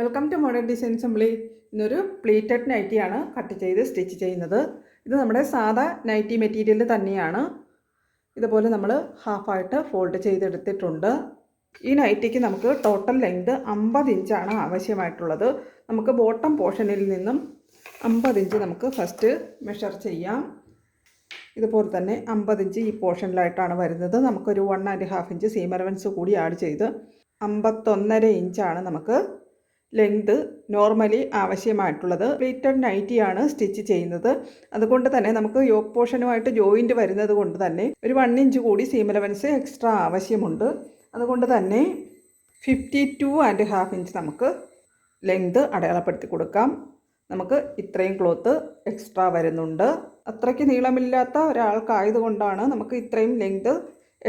Welcome to modern design assembly ഇന്നൊരു pleated നൈറ്റിയാണ് cut ചെയ്ത് സ്റ്റിച്ച് ചെയ്യുന്നത്. ഇത് നമ്മുടെ സാധാ നൈറ്റി മെറ്റീരിയൽ തന്നെയാണ്. ഇതുപോലെ നമ്മൾ ഹാഫായിട്ട് ഫോൾഡ് ചെയ്തെടുത്തിട്ടുണ്ട്. ഈ നൈറ്റിക്ക് നമുക്ക് ടോട്ടൽ ലെങ്ത് അമ്പത് ഇഞ്ചാണ് ആവശ്യമായിട്ടുള്ളത്. നമുക്ക് ബോട്ടം പോർഷനിൽ നിന്നും അമ്പത് ഇഞ്ച് നമുക്ക് ഫസ്റ്റ് മെഷർ ചെയ്യാം. ഇതുപോലെ തന്നെ അമ്പത് ഇഞ്ച് ഈ പോർഷനിലായിട്ടാണ് വരുന്നത്. നമുക്കൊരു one and half inch seam കൂടി ആഡ് ചെയ്ത് അമ്പത്തൊന്നര ഇഞ്ചാണ് നമുക്ക് ലെങ്ത് നോർമലി ആവശ്യമായിട്ടുള്ളത്. പ്ലീറ്റഡ് നൈറ്റിയാണ് സ്റ്റിച്ച് ചെയ്യുന്നത്. അതുകൊണ്ട് തന്നെ നമുക്ക് യോക്ക് പോർഷനുമായിട്ട് ജോയിന്റ് വരുന്നത് കൊണ്ട് തന്നെ ഒരു വൺ ഇഞ്ച് കൂടി സീം അലവൻസ് എക്സ്ട്രാ ആവശ്യമുണ്ട്. അതുകൊണ്ട് തന്നെ fifty two and half inch നമുക്ക് ലെങ്ത് അടയാളപ്പെടുത്തി കൊടുക്കാം. നമുക്ക് ഇത്രയും ക്ലോത്ത് എക്സ്ട്രാ വരുന്നുണ്ട്. അത്രയ്ക്ക് നീളമില്ലാത്ത ഒരാൾക്കായതുകൊണ്ടാണ് നമുക്ക് ഇത്രയും ലെങ്ത്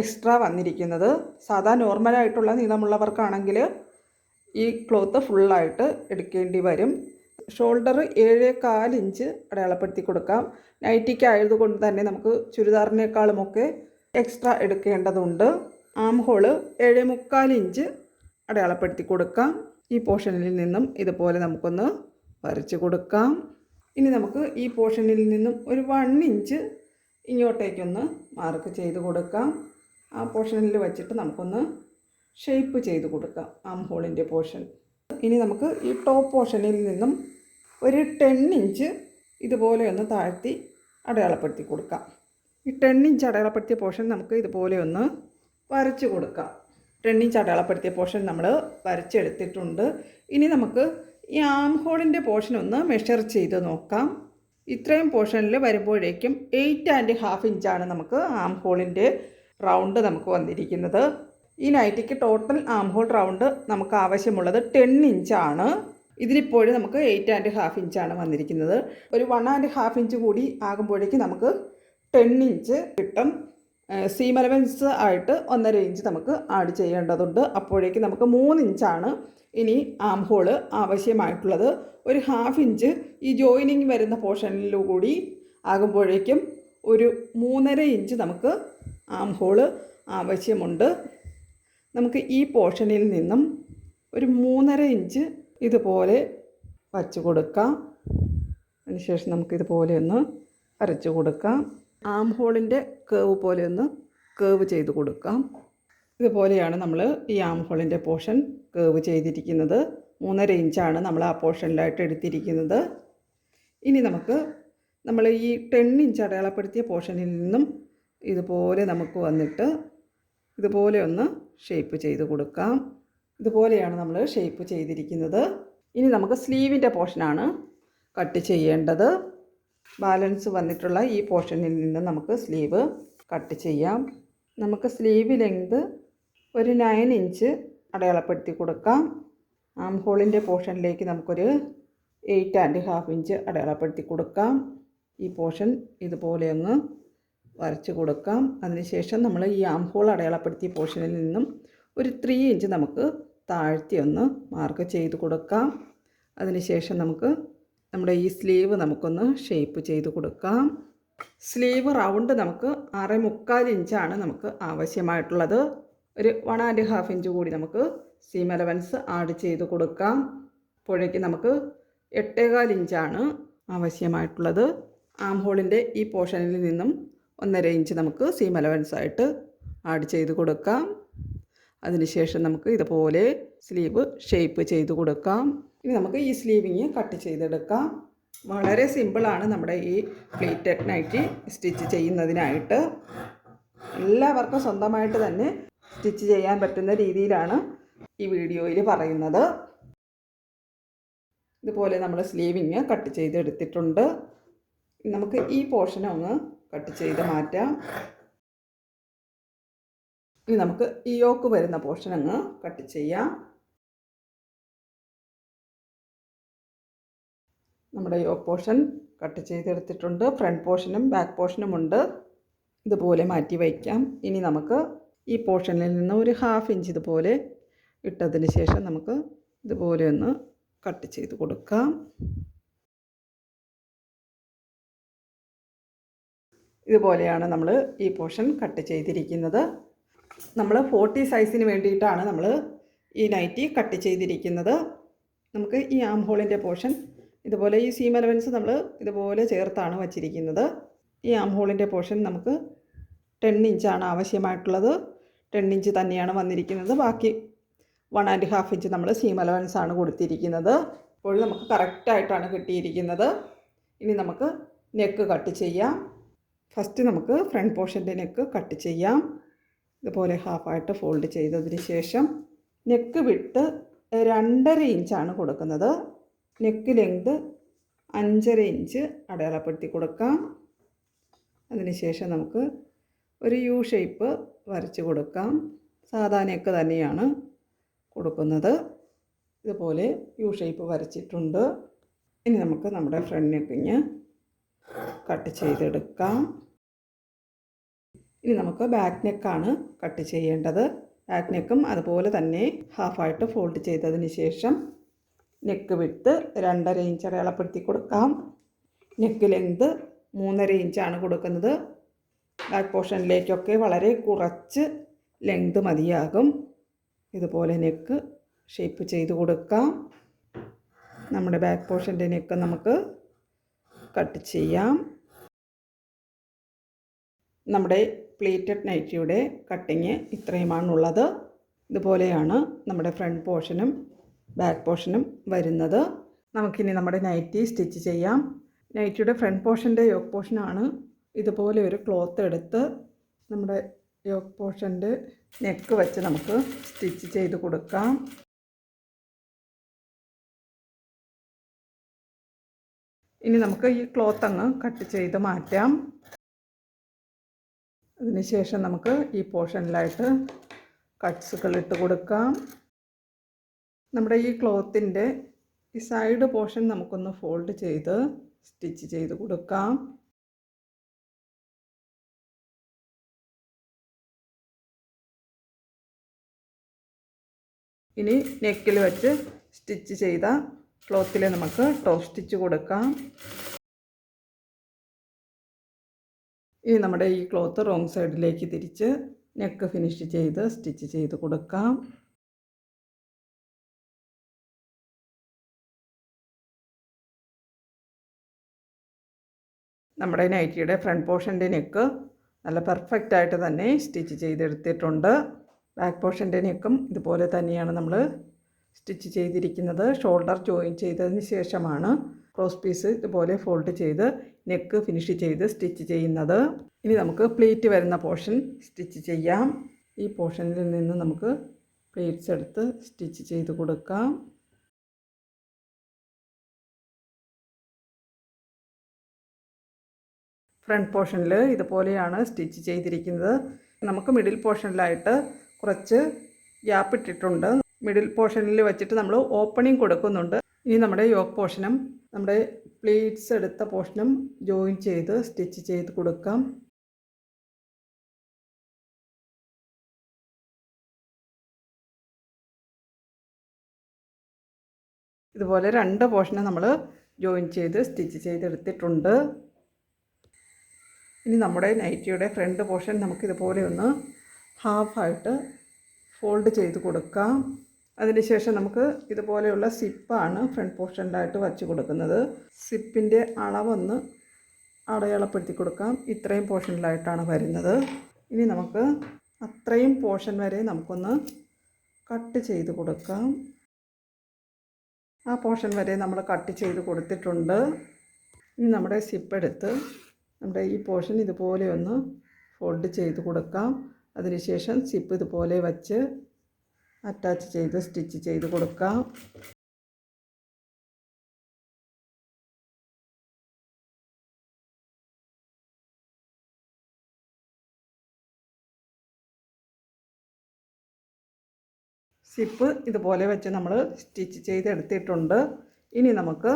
എക്സ്ട്രാ വന്നിരിക്കുന്നത്. സാധാ നോർമലായിട്ടുള്ള നീളമുള്ളവർക്കാണെങ്കിൽ ഈ ക്ലോത്ത് ഫുള്ളായിട്ട് എടുക്കേണ്ടി വരും. ഷോൾഡർ ഏഴ് കാലിഞ്ച് അടയാളപ്പെടുത്തി കൊടുക്കാം. നൈറ്റിക്ക് ആയതുകൊണ്ട് തന്നെ നമുക്ക് ചുരിദാറിനേക്കാളുമൊക്കെ എക്സ്ട്രാ എടുക്കേണ്ടതുണ്ട്. ആം ഹോൾ ഏഴ് മുക്കാൽ ഇഞ്ച് അടയാളപ്പെടുത്തി കൊടുക്കാം. ഈ പോർഷനിൽ നിന്നും ഇതുപോലെ നമുക്കൊന്ന് വരച്ച് കൊടുക്കാം. ഇനി നമുക്ക് ഈ പോർഷനിൽ നിന്നും ഒരു വൺ ഇഞ്ച് ഇങ്ങോട്ടേക്കൊന്ന് മാർക്ക് ചെയ്ത് കൊടുക്കാം. ആ പോർഷനിൽ വെച്ചിട്ട് നമുക്കൊന്ന് ഷേപ്പ് ചെയ്ത് കൊടുക്കാം ആം ഹോളിന്റെ പോർഷൻ. ഇനി നമുക്ക് ഈ ടോപ്പ് പോർഷനിൽ നിന്നും ഒരു ടെൻ ഇഞ്ച് ഇതുപോലെ ഒന്ന് താഴ്ത്തി അടയാളപ്പെടുത്തി കൊടുക്കാം. ഈ ടെൻ ഇഞ്ച് അടയാളപ്പെടുത്തിയ പോർഷൻ നമുക്ക് ഇതുപോലെ ഒന്ന് വരച്ച് കൊടുക്കാം. ടെൻ ഇഞ്ച് അടയാളപ്പെടുത്തിയ പോർഷൻ നമ്മൾ വരച്ചെടുത്തിട്ടുണ്ട്. ഇനി നമുക്ക് ഈ ആം ഹോളിന്റെ പോർഷൻ ഒന്ന് മെഷർ ചെയ്ത് നോക്കാം. ഇത്രയും പോർഷനിൽ വരുമ്പോഴേക്കും എയ്റ്റ് ആൻഡ് ഹാഫ് ഇഞ്ചാണ് നമുക്ക് ആം ഹോളിന്റെ റൗണ്ട് നമുക്ക് വന്നിരിക്കുന്നത്. ഈ നൈറ്റിക്ക് ടോട്ടൽ ആം ഹോൾ റൗണ്ട് നമുക്ക് ആവശ്യമുള്ളത് ടെൻ ഇഞ്ചാണ് ഇതിലിപ്പോഴും നമുക്ക് എയ്റ്റ് ആൻഡ് ഹാഫ് ഇഞ്ചാണ് വന്നിരിക്കുന്നത്. ഒരു വൺ ആൻഡ് ഹാഫ് ഇഞ്ച് കൂടി ആകുമ്പോഴേക്ക് നമുക്ക് ടെൻ ഇഞ്ച് കിട്ടും. സീം അലവൻസ് ആയിട്ട് ഒന്നര ഇഞ്ച് നമുക്ക് ആഡ് ചെയ്യേണ്ടതുണ്ട്. അപ്പോഴേക്ക് നമുക്ക് മൂന്ന് ഇഞ്ചാണ് ഇനി ആം ഹോൾ ആവശ്യമായിട്ടുള്ളത്. ഒരു ഹാഫ് ഇഞ്ച് ഈ ജോയിനിങ് വരുന്ന പോർഷനിൽ കൂടി ആകുമ്പോഴേക്കും ഒരു മൂന്നര ഇഞ്ച് നമുക്ക് ആം ഹോൾ ആവശ്യമുണ്ട്. നമുക്ക് ഈ പോർഷനിൽ നിന്നും ഒരു മൂന്നര ഇഞ്ച് ഇതുപോലെ വച്ചു കൊടുക്കാം. അതിനുശേഷം നമുക്ക് ഇതുപോലെ ഒന്ന് അരച്ചു കൊടുക്കാം. ആം ഹോളിന്റെ കേവ് പോലെ ഒന്ന് കേവ് ചെയ്ത് കൊടുക്കാം. ഇതുപോലെയാണ് നമ്മൾ ഈ ആം ഹോളിന്റെ പോർഷൻ കേവ് ചെയ്തിരിക്കുന്നത്. മൂന്നര ഇഞ്ചാണ് നമ്മൾ ആ പോർഷനിലായിട്ട് എടുത്തിരിക്കുന്നത്. ഇനി നമുക്ക് നമ്മൾ ഈ ടെൻ ഇഞ്ച് അടയാളപ്പെടുത്തിയ പോർഷനിൽ നിന്നും ഇതുപോലെ നമുക്ക് വന്നിട്ട് ഇതുപോലെ ഒന്ന് ഷേപ്പ് ചെയ്ത് കൊടുക്കാം. ഇതുപോലെയാണ് നമ്മൾ ഷേപ്പ് ചെയ്തിരിക്കുന്നത്. ഇനി നമുക്ക് സ്ലീവിന്റെ പോർഷനാണ് കട്ട് ചെയ്യേണ്ടത്. ബാലൻസ് വന്നിട്ടുള്ള ഈ പോർഷനിൽ നിന്ന് നമുക്ക് സ്ലീവ് കട്ട് ചെയ്യാം. നമുക്ക് സ്ലീവ് ലെങ്ത് ഒരു നയൻ ഇഞ്ച് അടയാളപ്പെടുത്തി കൊടുക്കാം. ആം ഹോളിന്റെ പോർഷനിലേക്ക് നമുക്കൊരു എയ്റ്റ് ആൻഡ് ഹാഫ് ഇഞ്ച് അടയാളപ്പെടുത്തി കൊടുക്കാം. ഈ പോർഷൻ ഇതുപോലെ ഒന്ന് വരച്ച് കൊടുക്കാം. അതിനുശേഷം നമ്മൾ ഈ ആം ഹോൾ അടയാളപ്പെടുത്തിയ പോർഷനിൽ നിന്നും ഒരു ത്രീ ഇഞ്ച് നമുക്ക് താഴ്ത്തി ഒന്ന് മാർക്ക് ചെയ്ത് കൊടുക്കാം. അതിനുശേഷം നമുക്ക് നമ്മുടെ ഈ സ്ലീവ് നമുക്കൊന്ന് ഷേപ്പ് ചെയ്ത് കൊടുക്കാം. സ്ലീവ് റൗണ്ട് നമുക്ക് ആറ് മുക്കാൽ ഇഞ്ചാണ് നമുക്ക് ആവശ്യമായിട്ടുള്ളത്. ഒരു വൺ ആൻഡ് ഹാഫ് ഇഞ്ച് കൂടി നമുക്ക് സീം അലവൻസ് ആഡ് ചെയ്ത് കൊടുക്കാം. അപ്പോഴേക്ക് നമുക്ക് എട്ടേകാൽ ഇഞ്ചാണ് ആവശ്യമായിട്ടുള്ളത്. ആം ഹോളിന്റെ ഈ പോർഷനിൽ നിന്നും ഒന്നര ഇഞ്ച് നമുക്ക് സീം അലവൻസ് ആയിട്ട് ആഡ് ചെയ്ത് കൊടുക്കാം. അതിനുശേഷം നമുക്ക് ഇതുപോലെ സ്ലീവ് ഷേപ്പ് ചെയ്ത് കൊടുക്കാം. ഇനി നമുക്ക് ഈ സ്ലീവിങ് കട്ട് ചെയ്തെടുക്കാം. വളരെ സിമ്പിളാണ് നമ്മുടെ ഈ പ്ലേറ്റഡ് നൈറ്റി സ്റ്റിച്ച് ചെയ്യുന്നതിനായിട്ട്. എല്ലാവർക്കും സ്വന്തമായിട്ട് തന്നെ സ്റ്റിച്ച് ചെയ്യാൻ പറ്റുന്ന രീതിയിലാണ് ഈ വീഡിയോയിൽ പറയുന്നത്. ഇതുപോലെ നമ്മൾ സ്ലീവിങ് കട്ട് ചെയ്തെടുത്തിട്ടുണ്ട്. നമുക്ക് ഈ പോർഷൻ ഒന്ന് കട്ട് ചെയ്ത് മാറ്റാം. ഇനി നമുക്ക് ഈ യോക്ക് വരുന്ന പോർഷൻ അങ്ങ് കട്ട് ചെയ്യാം. നമ്മുടെ യോക്ക് പോർഷൻ കട്ട് ചെയ്തെടുത്തിട്ടുണ്ട്. ഫ്രണ്ട് പോർഷനും ബാക്ക് പോർഷനും ഉണ്ട്. ഇതുപോലെ മാറ്റി വയ്ക്കാം. ഇനി നമുക്ക് ഈ പോർഷനിൽ നിന്ന് ഒരു ഹാഫ് ഇഞ്ച് ഇതുപോലെ ഇട്ടതിന് ശേഷം നമുക്ക് ഇതുപോലെ ഒന്ന് കട്ട് ചെയ്ത് കൊടുക്കാം. ഇതുപോലെയാണ് നമ്മൾ ഈ പോർഷൻ കട്ട് ചെയ്തിരിക്കുന്നത്. നമ്മൾ ഫോർട്ടി സൈസിന് വേണ്ടിയിട്ടാണ് നമ്മൾ ഈ നൈറ്റി കട്ട് ചെയ്തിരിക്കുന്നത്. നമുക്ക് ഈ ആം ഹോളിന്റെ പോർഷൻ ഇതുപോലെ ഈ സീം അലവൻസ് നമ്മൾ ഇതുപോലെ ചേർത്താണ് വച്ചിരിക്കുന്നത്. ഈ ആം ഹോളിന്റെ പോർഷൻ നമുക്ക് ടെൻ ഇഞ്ചാണ് ആവശ്യമായിട്ടുള്ളത്. ടെൻ ഇഞ്ച് തന്നെയാണ് വന്നിരിക്കുന്നത്. ബാക്കി വൺ ആൻഡ് ഹാഫ് ഇഞ്ച് നമ്മൾ സീം അലവൻസ് ആണ് കൊടുത്തിരിക്കുന്നത്. ഇപ്പോൾ നമുക്ക് കറക്റ്റായിട്ടാണ് കിട്ടിയിരിക്കുന്നത്. ഇനി നമുക്ക് നെക്ക് കട്ട് ചെയ്യാം. ഫസ്റ്റ് നമുക്ക് ഫ്രണ്ട് പോർഷന്റെ നെക്ക് കട്ട് ചെയ്യാം. ഇതുപോലെ ഹാഫായിട്ട് ഫോൾഡ് ചെയ്തതിന് ശേഷം നെക്ക് വിട്ട് രണ്ടര ഇഞ്ചാണ് കൊടുക്കുന്നത്. നെക്ക് ലെങ്ത് അഞ്ചര ഇഞ്ച് അടയാളപ്പെടുത്തി കൊടുക്കാം. അതിനുശേഷം നമുക്ക് ഒരു യു ഷേപ്പ് വരച്ച് കൊടുക്കാം. സാധാ നെക്ക് തന്നെയാണ് കൊടുക്കുന്നത്. ഇതുപോലെ യു ഷേപ്പ് വരച്ചിട്ടുണ്ട്. ഇനി നമുക്ക് നമ്മുടെ ഫ്രണ്ട് നെക്കിങ് കട്ട് ചെയ്തെടുക്കാം. ഇനി നമുക്ക് ബാക്ക് നെക്കാണ് കട്ട് ചെയ്യേണ്ടത്. ബാക്ക് നെക്കും അതുപോലെ തന്നെ ഹാഫായിട്ട് ഫോൾഡ് ചെയ്തതിന് ശേഷം നെക്ക് വിട്ട് രണ്ടര ഇഞ്ച് അടയാളപ്പെടുത്തി കൊടുക്കാം. നെക്ക് ലെങ്ത് മൂന്നര ഇഞ്ചാണ് കൊടുക്കുന്നത്. ബാക്ക് പോർഷനിലേക്കൊക്കെ വളരെ കുറച്ച് ലെങ്ത് മതിയാകും. ഇതുപോലെ നെക്ക് ഷേപ്പ് ചെയ്ത് കൊടുക്കാം. നമ്മുടെ ബാക്ക് പോർഷന്റെ നെക്ക് നമുക്ക് കട്ട് ചെയ്യാം. നമ്മുടെ പ്ലേറ്റഡ് നൈറ്റിയുടെ കട്ടിങ് ഇത്രയുമാണുള്ളത്. ഇതുപോലെയാണ് നമ്മുടെ ഫ്രണ്ട് പോർഷനും ബാക്ക് പോർഷനും വരുന്നത്. നമുക്കിനി നമ്മുടെ നൈറ്റി സ്റ്റിച്ച് ചെയ്യാം. നൈറ്റിയുടെ ഫ്രണ്ട് പോർഷന്റെ യോക്ക് പോർഷനാണ് ഇതുപോലെ ഒരു ക്ലോത്ത് എടുത്ത് നമ്മുടെ യോക്ക് പോർഷന്റെ നെക്ക് വെച്ച് നമുക്ക് സ്റ്റിച്ച് ചെയ്ത് കൊടുക്കാം. ഇനി നമുക്ക് ഈ ക്ലോത്ത് അങ്ങ് കട്ട് ചെയ്ത് മാറ്റാം. അതിനുശേഷം നമുക്ക് ഈ പോർഷനിലായിട്ട് കട്ട്സുകൾ ഇട്ട് കൊടുക്കാം. നമ്മുടെ ഈ ക്ലോത്തിന്റെ ഈ സൈഡ് പോർഷൻ നമുക്കൊന്ന് ഫോൾഡ് ചെയ്ത് സ്റ്റിച്ച് ചെയ്ത് കൊടുക്കാം. ഇനി നെക്കിൽ വെച്ച് സ്റ്റിച്ച് ചെയ്ത ക്ലോത്തിൽ നമുക്ക് ടോപ്പ് സ്റ്റിച്ച് കൊടുക്കാം. ഇനി നമ്മുടെ ഈ ക്ലോത്ത് റോങ് സൈഡിലേക്ക് തിരിച്ച് നെക്ക് ഫിനിഷ് ചെയ്ത് സ്റ്റിച്ച് ചെയ്ത് കൊടുക്കാം. നമ്മുടെ നൈറ്റിയുടെ ഫ്രണ്ട് പോർഷന്റെ നെക്ക് നല്ല പെർഫെക്റ്റ് ആയിട്ട് തന്നെ സ്റ്റിച്ച് ചെയ്തെടുത്തിട്ടുണ്ട്. ബാക്ക് പോർഷന്റെ നെക്കും ഇതുപോലെ തന്നെയാണ് നമ്മൾ സ്റ്റിച്ച് ചെയ്തിരിക്കുന്നത്. ഷോൾഡർ ജോയിൻ ചെയ്തതിന് ശേഷമാണ് ക്രോസ് പീസ് ഇതുപോലെ ഫോൾഡ് ചെയ്ത് നെക്ക് ഫിനിഷ് ചെയ്ത് സ്റ്റിച്ച് ചെയ്യുന്നത്. ഇനി നമുക്ക് പ്ലേറ്റ് വരുന്ന പോർഷൻ സ്റ്റിച്ച് ചെയ്യാം. ഈ പോർഷനിൽ നിന്ന് നമുക്ക് പ്ലേറ്റ്സ് എടുത്ത് സ്റ്റിച്ച് ചെയ്ത് കൊടുക്കാം. ഫ്രണ്ട് പോർഷനിൽ ഇതുപോലെയാണ് സ്റ്റിച്ച് ചെയ്തിരിക്കുന്നത്. നമുക്ക് മിഡിൽ പോർഷനിലായിട്ട് കുറച്ച് ഗ്യാപ്പ് ഇട്ടിട്ടുണ്ട്. മിഡിൽ പോർഷനിൽ വെച്ചിട്ട് നമ്മൾ ഓപ്പണിംഗ് കൊടുക്കുന്നുണ്ട്. ഇനി നമ്മുടെ യോക്ക് പോർഷനും നമ്മുടെ പ്ലീറ്റ്സ് എടുത്ത പോർഷനും ജോയിൻ ചെയ്ത് സ്റ്റിച്ച് ചെയ്ത് കൊടുക്കാം. ഇതുപോലെ രണ്ട് പോർഷനും നമ്മൾ ജോയിൻ ചെയ്ത് സ്റ്റിച്ച് ചെയ്തെടുത്തിട്ടുണ്ട്. ഇനി നമ്മുടെ നൈറ്റിയുടെ ഫ്രണ്ട് പോർഷൻ നമുക്കിതുപോലെ ഒന്ന് ഹാഫായിട്ട് ഫോൾഡ് ചെയ്ത് കൊടുക്കാം. അതിനുശേഷം നമുക്ക് ഇതുപോലെയുള്ള സിപ്പാണ് ഫ്രണ്ട് പോർഷനിലായിട്ട് വച്ച് കൊടുക്കുന്നത്. സിപ്പിന്റെ അളവൊന്ന് അടയാളപ്പെടുത്തി കൊടുക്കാം. ഇത്രയും പോർഷനിലായിട്ടാണ് വരുന്നത്. ഇനി നമുക്ക് അത്രയും പോർഷൻ വരെ നമുക്കൊന്ന് കട്ട് ചെയ്ത് കൊടുക്കാം. ആ പോർഷൻ വരെ നമ്മൾ കട്ട് ചെയ്ത് കൊടുത്തിട്ടുണ്ട്. ഇനി നമ്മുടെ സിപ്പ് എടുത്ത് നമ്മുടെ ഈ പോർഷൻ ഇതുപോലെ ഒന്ന് ഫോൾഡ് ചെയ്ത് കൊടുക്കാം. അതിനുശേഷം സിപ്പ് ഇതുപോലെ വച്ച് അറ്റാച്ച് ചെയ്ത് സ്റ്റിച്ച് ചെയ്ത് കൊടുക്കാം. സിപ്പ് ഇതുപോലെ വെച്ച് നമ്മൾ സ്റ്റിച്ച് ചെയ്തെടുത്തിട്ടുണ്ട് ഇനി നമുക്ക്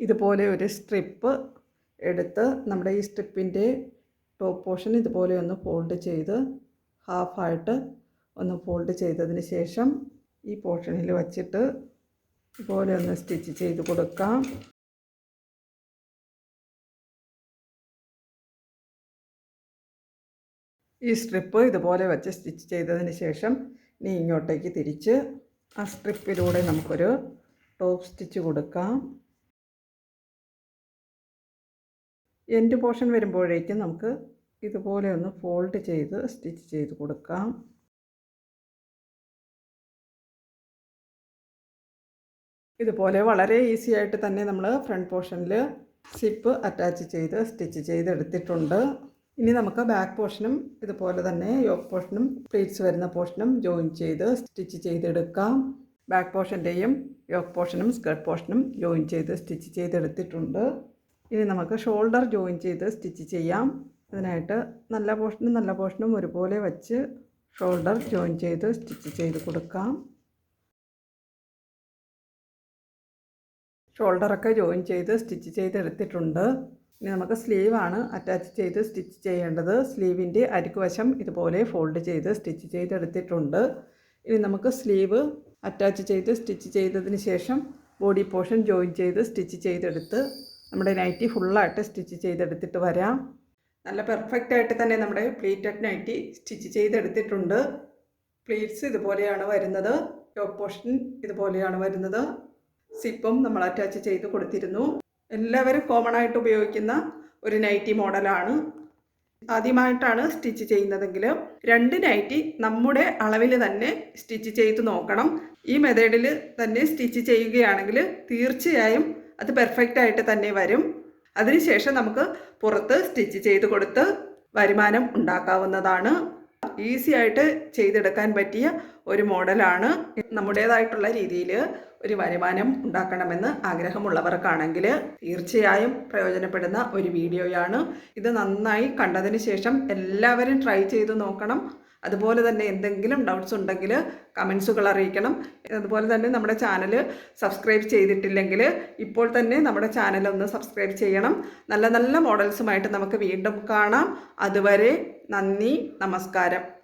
ഇതുപോലെ ഒരു സ്ട്രിപ്പ് എടുത്ത് നമ്മുടെ ഈ സ്ട്രിപ്പിന്റെ ടോപ്പ് പോർഷൻ ഇതുപോലെ ഒന്ന് ഫോൾഡ് ചെയ്ത് ഹാഫായിട്ട് ഒന്ന് ഫോൾഡ് ചെയ്തതിന് ശേഷം ഈ പോർഷനിൽ വച്ചിട്ട് ഇതുപോലെ ഒന്ന് സ്റ്റിച്ച് ചെയ്ത് കൊടുക്കാം. ഈ സ്ട്രിപ്പ് ഇതുപോലെ വെച്ച് സ്റ്റിച്ച് ചെയ്തതിന് ശേഷം ഇനി ഇങ്ങോട്ടേക്ക് തിരിച്ച് ആ സ്ട്രിപ്പിലൂടെ നമുക്കൊരു ടോപ്പ് സ്റ്റിച്ച് കൊടുക്കാം. എൻഡ് പോർഷൻ വരുമ്പോഴേക്കും നമുക്ക് ഇതുപോലെ ഒന്ന് ഫോൾഡ് ചെയ്ത് സ്റ്റിച്ച് ചെയ്ത് കൊടുക്കാം. ഇതുപോലെ വളരെ ഈസി ആയിട്ട് തന്നെ നമ്മൾ ഫ്രണ്ട് പോർഷനിൽ സിപ്പ് അറ്റാച്ച് ചെയ്ത് സ്റ്റിച്ച് ചെയ്ത് എടുത്തിട്ടുണ്ട് ഇനി നമുക്ക് ബാക്ക് പോർഷനും ഇതുപോലെ തന്നെ യോക്ക് പോർഷനും പ്ലീറ്റ്സ് വരുന്ന പോർഷനും ജോയിൻ ചെയ്ത് സ്റ്റിച്ച് ചെയ്തെടുക്കാം. ബാക്ക് പോർഷന്റെയും യോക്ക് പോർഷനും സ്കേർട്ട് പോർഷനും ജോയിൻ ചെയ്ത് സ്റ്റിച്ച് ചെയ്തെടുത്തിട്ടുണ്ട്. ഇനി നമുക്ക് ഷോൾഡർ ജോയിൻ ചെയ്ത് സ്റ്റിച്ച് ചെയ്യാം. അതിനായിട്ട് നല്ല പോർഷനും നല്ല പോർഷനും ഒരുപോലെ വച്ച് ഷോൾഡർ ജോയിൻ ചെയ്ത് സ്റ്റിച്ച് ചെയ്ത് കൊടുക്കാം. ഷോൾഡറൊക്കെ ജോയിൻ ചെയ്ത് സ്റ്റിച്ച് ചെയ്തെടുത്തിട്ടുണ്ട്. ഇനി നമുക്ക് സ്ലീവാണ് അറ്റാച്ച് ചെയ്ത് സ്റ്റിച്ച് ചെയ്യേണ്ടത്. സ്ലീവിന്റെ അരിക്കുവശം ഇതുപോലെ ഫോൾഡ് ചെയ്ത് സ്റ്റിച്ച് ചെയ്തെടുത്തിട്ടുണ്ട്. ഇനി നമുക്ക് സ്ലീവ് അറ്റാച്ച് ചെയ്ത് സ്റ്റിച്ച് ചെയ്തതിന് ശേഷം ബോഡി പോർഷൻ ജോയിൻ ചെയ്ത് സ്റ്റിച്ച് ചെയ്തെടുത്ത് നമ്മുടെ നൈറ്റി ഫുള്ളായിട്ട് സ്റ്റിച്ച് ചെയ്തെടുത്തിട്ട് വരാം. നല്ല പെർഫെക്റ്റ് ആയിട്ട് തന്നെ നമ്മുടെ പ്ലീറ്റഡ് നൈറ്റി സ്റ്റിച്ച് ചെയ്തെടുത്തിട്ടുണ്ട്. പ്ലീറ്റ്സ് ഇതുപോലെയാണ് വരുന്നത്. ടോപ്പ് പോർഷൻ ഇതുപോലെയാണ് വരുന്നത്. സിപ്പും നമ്മൾ അറ്റാച്ച് ചെയ്ത് കൊടുത്തിരുന്നു. എല്ലാവരും കോമൺ ആയിട്ട് ഉപയോഗിക്കുന്ന ഒരു നൈറ്റി മോഡലാണ് ആദ്യമായിട്ടാണ് സ്റ്റിച്ച് ചെയ്യുന്നതെങ്കിൽ രണ്ട് നൈറ്റി നമ്മുടെ അളവിൽ തന്നെ സ്റ്റിച്ച് ചെയ്ത് നോക്കണം. ഈ മെത്തേഡിൽ തന്നെ സ്റ്റിച്ച് ചെയ്യുകയാണെങ്കിൽ തീർച്ചയായും അത് പെർഫെക്റ്റ് ആയിട്ട് തന്നെ വരും. അതിനുശേഷം നമുക്ക് പുറത്ത് സ്റ്റിച്ച് ചെയ്ത് കൊടുത്ത് വരുമാനം ഉണ്ടാക്കാവുന്നതാണ്. ഈസി ആയിട്ട് ചെയ്തെടുക്കാൻ പറ്റിയ ഒരു മോഡലാണ് നമ്മുടേതായിട്ടുള്ള രീതിയിൽ ഒരു വരുമാനം ഉണ്ടാക്കണമെന്ന് ആഗ്രഹമുള്ളവർക്കാണെങ്കിൽ തീർച്ചയായും പ്രയോജനപ്പെടുന്ന ഒരു വീഡിയോയാണ്. ഇത് നന്നായി കണ്ടതിന് ശേഷം എല്ലാവരും ട്രൈ ചെയ്ത് നോക്കണം. അതുപോലെ തന്നെ എന്തെങ്കിലും ഡൗട്ട്സ് ഉണ്ടെങ്കിൽ കമൻസുകൾ അറിയിക്കണം. അതുപോലെ തന്നെ നമ്മുടെ ചാനൽ സബ്സ്ക്രൈബ് ചെയ്തിട്ടില്ലെങ്കിൽ ഇപ്പോൾ തന്നെ നമ്മുടെ ചാനൽ ഒന്ന് സബ്സ്ക്രൈബ് ചെയ്യണം. നല്ല നല്ല മോഡൽസുമായിട്ട് നമുക്ക് വീണ്ടും കാണാം. അതുവരെ നന്ദി നമസ്കാരം.